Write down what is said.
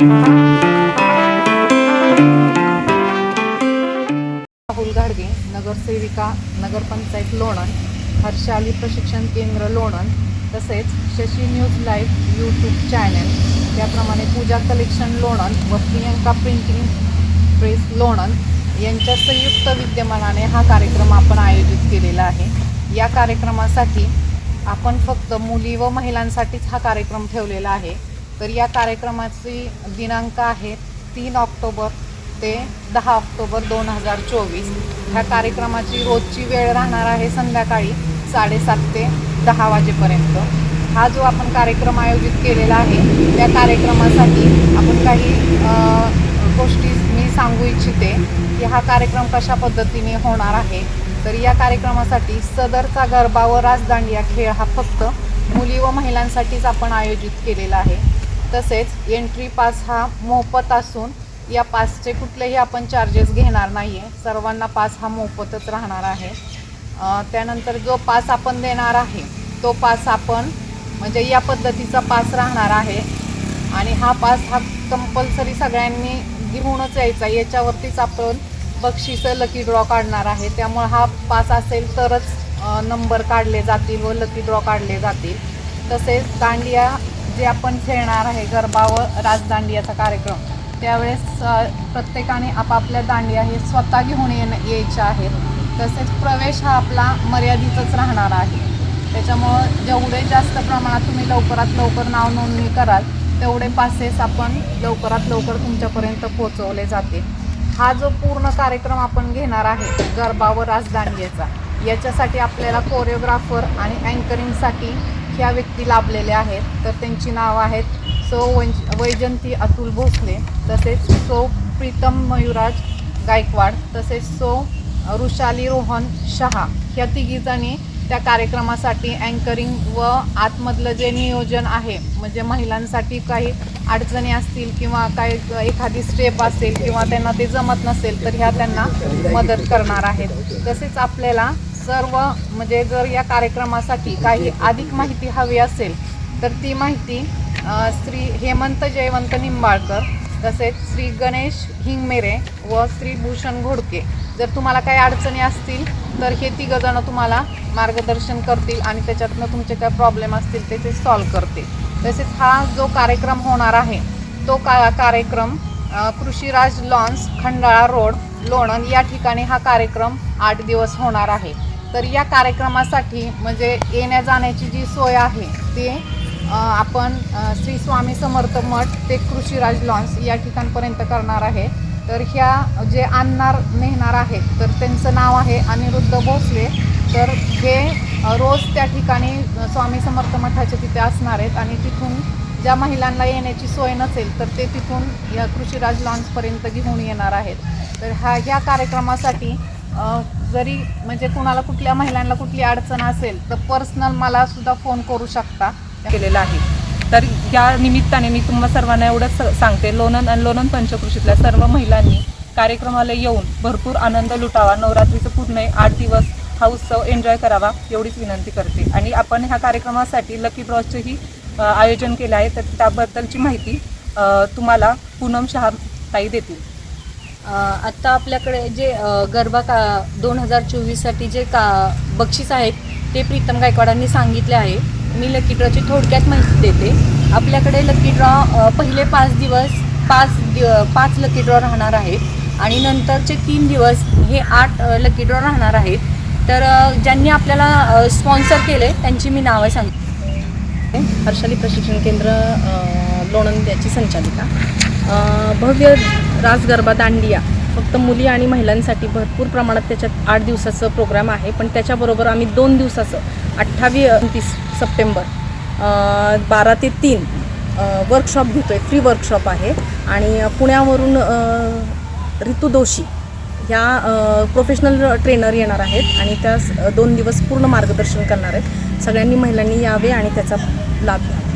राहुल गाडगे नगरसेविका नगरपंचायत लोणंद हर्षाली प्रशिक्षण केंद्र लोणंद तसेच Shashi news live YouTube channel. त्याप्रमाणे पूजा कलेक्शन लोणंद व प्रियंका प्रिंटिंग प्रेस लोणंद यांच्या संयुक्त विद्यमानाने हा कार्यक्रम आपण आयोजित केलेला आहे. या कार्यक्रमासाठी आपण फक्त मुली व महिलांसाठीच हा कार्यक्रम ठेवलेला आहे. तर या कार्यक्रमाची दिनांक आहे तीन ऑक्टोबर ते दहा ऑक्टोबर दोन हजार चोवीस. ह्या कार्यक्रमाची रोजची वेळ राहणार आहे संध्याकाळी साडेसात ते दहा वाजेपर्यंत. हा जो आपण कार्यक्रम आयोजित केलेला आहे त्या कार्यक्रमासाठी आपण काही गोष्टी मी सांगू इच्छिते की हा कार्यक्रम कशा पद्धतीने होणार आहे. तर या कार्यक्रमासाठी सदरचा गरबा व राजदांडिया खेळ हा फक्त मुली व महिलांसाठीच आपण आयोजित केलेला आहे. तसेच एंट्री पास हा मोफत असून या पासचे कुठलेही आपण चार्जेस घेणार नाही आहे सर्वांना पास हा मोफतच राहणार आहे. त्यानंतर जो पास आपण देणार आहे तो पास आपण म्हणजे या पद्धतीचा पास राहणार आहे. आणि हा पास हा कंपल्सरी सगळ्यांनी घेऊनच यायचा. याच्यावरतीच आपण बक्षिसं लकी ड्रॉ काढणार आहे. त्यामुळे हा पास असेल तरच नंबर काढले जातील व लकी ड्रॉ काढले जातील. तसेच दांडिया जे आपण खेळणार आहे गरबा व राजदांडियाचा कार्यक्रम त्यावेळेस प्रत्येकाने आपापल्या दांडिया हे स्वतः घेऊन येण यायच्या आहेत. तसेच प्रवेश हा आपला मर्यादितच राहणार आहे. त्याच्यामुळं जेवढे जास्त प्रमाणात तुम्ही लवकरात लवकर नाव नोंदणी कराल तेवढे पासेस आपण लवकरात लवकर तुमच्यापर्यंत पोहोचवले जाते हा जो पूर्ण कार्यक्रम आपण घेणार आहे गरबा व राजदांडियाचा याच्यासाठी आपल्याला कोरिओग्राफर आणि अँकरिंगसाठी ह्या व्यक्ती लाभलेल्या आहेत. तर त्यांची नावं आहेत सो वंज वैजंती अतुल भोसले तसेच सो प्रीतम मयुराज गायकवाड तसेच सो रुशाली रोहन शहा. ह्या तिघीजणी त्या कार्यक्रमासाठी अँकरिंग व आतमधलं जे नियोजन आहे म्हणजे महिलांसाठी काही अडचणी असतील किंवा काही एखादी स्टेप असेल किंवा त्यांना ते जमत नसेल तर ह्या त्यांना मदत करणार आहेत. तसेच आपल्याला सर्व म्हणजे जर या कार्यक्रमासाठी काही अधिक माहिती हवी असेल तर ती माहिती श्री हेमंत जयवंत निंबाळकर तसेच श्री गणेश हिंगमेरे व श्री भूषण घोडके. जर तुम्हाला काही अडचणी असतील तर हे तिघंजणं तुम्हाला मार्गदर्शन करतील आणि त्याच्यातनं तुमचे काय प्रॉब्लेम असतील ते ते सॉल्व करतील. तसेच हा जो कार्यक्रम होणार आहे तो का कार्यक्रम कृषीराज लॉन्स खंडाळा रोड लोणंद या ठिकाणी हा कार्यक्रम आठ दिवस होणार आहे. तर या कार्यक्रमासाठी म्हणजे येण्या जाण्याची जी सोय आहे ते आपण श्री स्वामी समर्थ मठ ते कृषीराज लॉन्स या ठिकाणपर्यंत करणार आहे. तर ह्या जे आणणार नेणार आहेत तर त्यांचं नाव आहे अनिरुद्ध भोसले. तर हे रोज त्या ठिकाणी स्वामी समर्थ मठाच्या तिथे असणार आहेत आणि तिथून ज्या महिलांना येण्याची सोय नसेल तर ते तिथून या कृषीराज लॉन्सपर्यंत घेऊन येणार आहेत. तर हा ह्या कार्यक्रमासाठी जरी म्हणजे कुणाला कुठल्या महिलांना कुठली अडचण असेल तर पर्सनल मला सुद्धा फोन करू शकता. केलेला आहे. तर या निमित्ताने मी तुम्हा सर्वांना एवढंच सांगते. लोणंद आणि लोणंद पंचकृषीतल्या सर्व महिलांनी कार्यक्रमाला येऊन भरपूर आनंद लुटावा. नवरात्रीचं पूर्ण आठ दिवस हा उत्सव एन्जॉय करावा एवढीच विनंती करते. आणि आपण ह्या कार्यक्रमासाठी लकी ड्रॉचंही आयोजन केलं आहे. तर त्याबद्दलची माहिती तुम्हाला पूनम शहा ताई देतील. आत्ता आपल्याकडे जे गरबा का दोन हजार चोवीससाठी जे का बक्षीस आहेत ते प्रीतम गायकवाडांनी सांगितले आहे. मी लकी ड्रॉची थोडक्यात माहिती देते. आपल्याकडे लकी ड्रॉ पहिले पाच दिवस पाच दि पाच लकी ड्रॉ राहणार आहेत. आणि नंतरचे तीन दिवस हे आठ लकी ड्रॉ राहणार आहेत. तर ज्यांनी आपल्याला स्पॉन्सर केले त्यांची मी नावं सांगते. हर्षाली प्रशिक्षण केंद्र लोणंद्याची संचालिका. भव्य रास गरबा दांडिया. फक्त मुली आणि महिलांसाठी भरपूर प्रमाणात त्याच्यात आठ दिवसाचं प्रोग्राम आहे. पण त्याच्याबरोबर आम्ही दोन दिवसाचं अठ्ठावीस तीस सप्टेंबर बारा ते तीन वर्कशॉप घेतो आहे फ्री वर्कशॉप आहे. आणि पुण्यावरून ऋतू रितू दोशी ह्या प्रोफेशनल ट्रेनर येणार आहेत आणि त्या दोन दिवस पूर्ण मार्गदर्शन करणार आहेत. सगळ्यांनी महिलांनी यावे आणि त्याचा लाभ घ्यावा.